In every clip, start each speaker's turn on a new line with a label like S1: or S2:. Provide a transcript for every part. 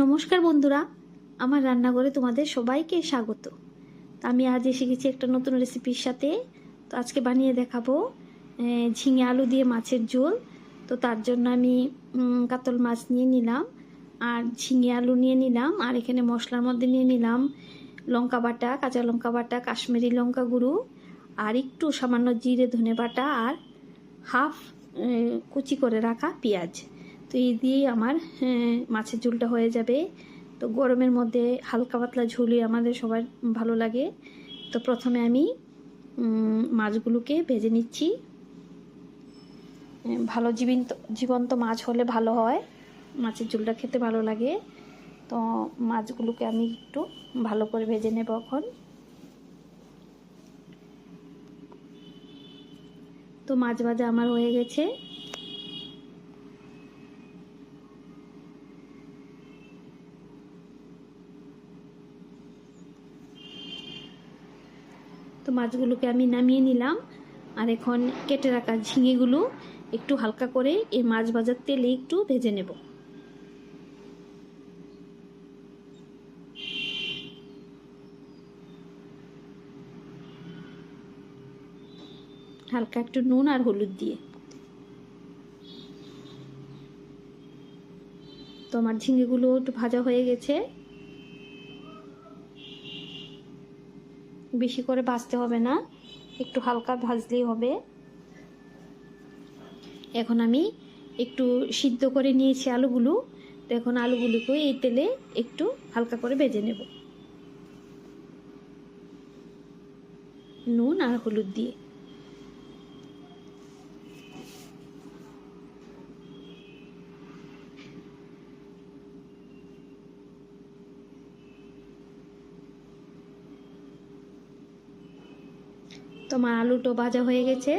S1: নমস্কার বন্ধুরা, আমার রান্নাঘরে তোমাদের সবাইকে স্বাগত। তো আমি আজ এসে গেছি একটা নতুন রেসিপির সাথে। তো আজকে বানিয়ে দেখাবো ঝিঙে আলু দিয়ে মাছের ঝোল। তো তার জন্য আমি কাতল মাছ নিয়ে নিলাম, আর ঝিঙে আলু নিয়ে নিলাম, আর এখানে মশলার মধ্যে নিয়ে নিলাম লঙ্কা বাটা, কাঁচা লঙ্কা বাটা, কাশ্মীরি লঙ্কা গুঁড়ো, আর একটু সামান্য জিরে ধনে বাটা, আর হাফ কুচি করে রাখা পেঁয়াজ। তো এই দিয়েই আমার আহ, মাছের ঝোলটা হয়ে যাবে। তো গরমের মধ্যে হালকা পাতলা ঝোলই আমাদের সবার ভালো লাগে। তো প্রথমে আমি মাছগুলোকে ভেজে নিচ্ছি। ভালো জীবন্ত জীবন্ত মাছ হলে ভালো হয়। মাছের ঝুলটা খেতে ভালো লাগে। তো মাছগুলোকে আমি একটু ভালো করে ভেজে নেব এখন। তো মাছ ভাজা আমার হয়ে গেছে। মাছগুলোকে আমি নামিয়ে নিলাম। আর এখন কেটে রাখা ঝিঙেগুলো একটু হালকা করে এই মাছ ভাজার তেলে একটু ভেজে নেব। হালকা একটু নুন আর হলুদ দিয়ে। তো আমার ঝিঙেগুলো একটু ভাজা হয়ে গেছে। বেশি করে ভাজতে হবে না। একটু হালকা ভাজলেই হবে। এখন আমি একটু সিদ্ধ করে নিয়েছি আলুগুলো। তো এখন আলুগুলোকে এই তেলে একটু হালকা করে ভেজে নেব। নুন আর হলুদ দিয়ে। তোমার আলুটো ভাজা হয়ে গেছে।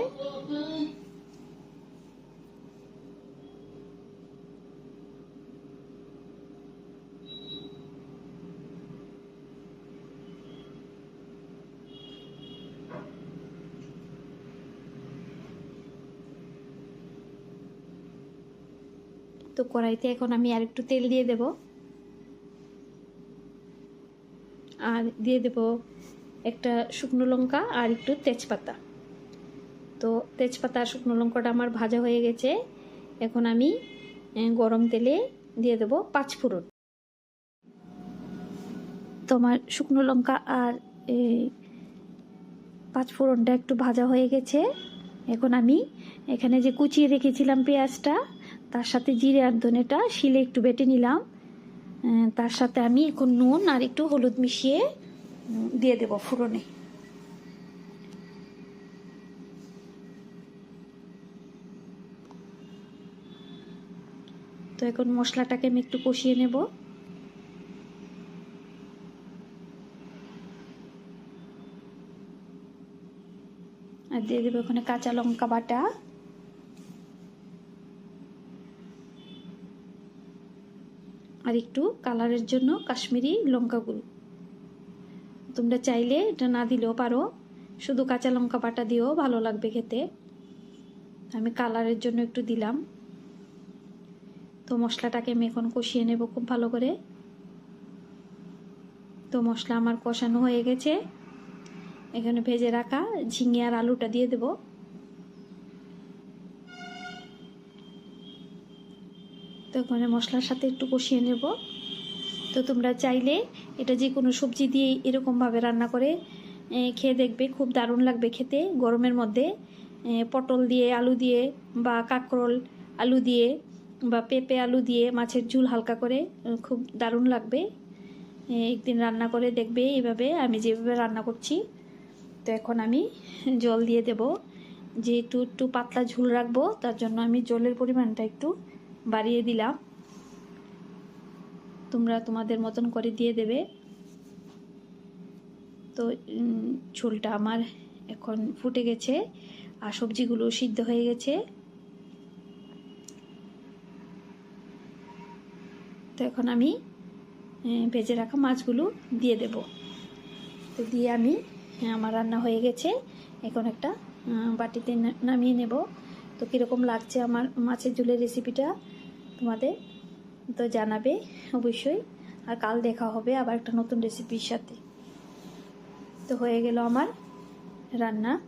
S1: তো কড়াইতে এখন আমি আর একটু তেল দিয়ে দেব। আর দিয়ে দেব একটা শুকনো লঙ্কা আর একটু তেজপাতা। তো তেজপাতা আর শুকনো লঙ্কাটা আমার ভাজা হয়ে গেছে। এখন আমি গরম তেলে দিয়ে দেব পাঁচ ফোড়ন। তোমার শুকনো লঙ্কা আর এই পাঁচ ফোড়নটা একটু ভাজা হয়ে গেছে। এখন আমি এখানে যে কুচিয়ে রেখেছিলাম পেঁয়াজটা, তার সাথে জিরে আর ধনেটা শিলে একটু বেটে নিলাম। তার সাথে আমি এখন নুন আর একটু হলুদ মিশিয়ে দিয়ে দেব ফোড়নে তো এখন মশলাটাকে আমি একটু কষিয়ে নেব। আর দিয়ে দেবো ওখানে কাঁচা লঙ্কা বাটা। আর একটু কালারের জন্য কাশ্মীরি লঙ্কা গুঁড়ো। তোমরা চাইলে এটা না দিলেও পারো। শুধু কাঁচা লঙ্কা বাটা দিয়েও ভালো লাগবে খেতে। আমি কালারের জন্য একটু দিলাম। তো মশলাটাকে আমি এখন কষিয়ে নেব খুব ভালো করে। তো মশলা আমার কষানো হয়ে গেছে। এখানে ভেজে রাখা ঝিঙে আর আলুটা দিয়ে দেব। তো এখানে মশলার সাথে একটু কষিয়ে নেব। তো তোমরা চাইলে এটা যে কোনো সবজি দিয়ে এরকমভাবে রান্না করে খেয়ে দেখবে, খুব দারুণ লাগবে খেতে। গরমের মধ্যে পটল দিয়ে আলু দিয়ে বা কাঁকরোল আলু দিয়ে বা পেঁপে আলু দিয়ে মাছের ঝুল হালকা করে খুব দারুণ লাগবে। একদিন রান্না করে দেখবে এইভাবে আমি যেভাবে রান্না করছি, তো এখন আমি জল দিয়ে দেব। যেহেতু একটু পাতলা ঝুল রাখব, তার জন্য আমি জলের পরিমাণটা একটু বাড়িয়ে দিলাম। তোমরা তোমাদের মতন করে দিয়ে দেবে। তো ঝোলটা আমার এখন ফুটে গেছে আর সবজিগুলো সিদ্ধ হয়ে গেছে। তো এখন আমি ভেজে রাখা মাছগুলো দিয়ে দেব। তো দিয়ে আমি আমার রান্না হয়ে গেছে। এখন একটা বাটিতে নামিয়ে নেব। তো কীরকম লাগছে আমার মাছের ঝোলের রেসিপিটা তোমাদের? তো জানাবে, অবশ্যই। আর কাল দেখা হবে আবার একটা নতুন রেসিপির সাথে। তো হয়ে গেল আমার রান্না।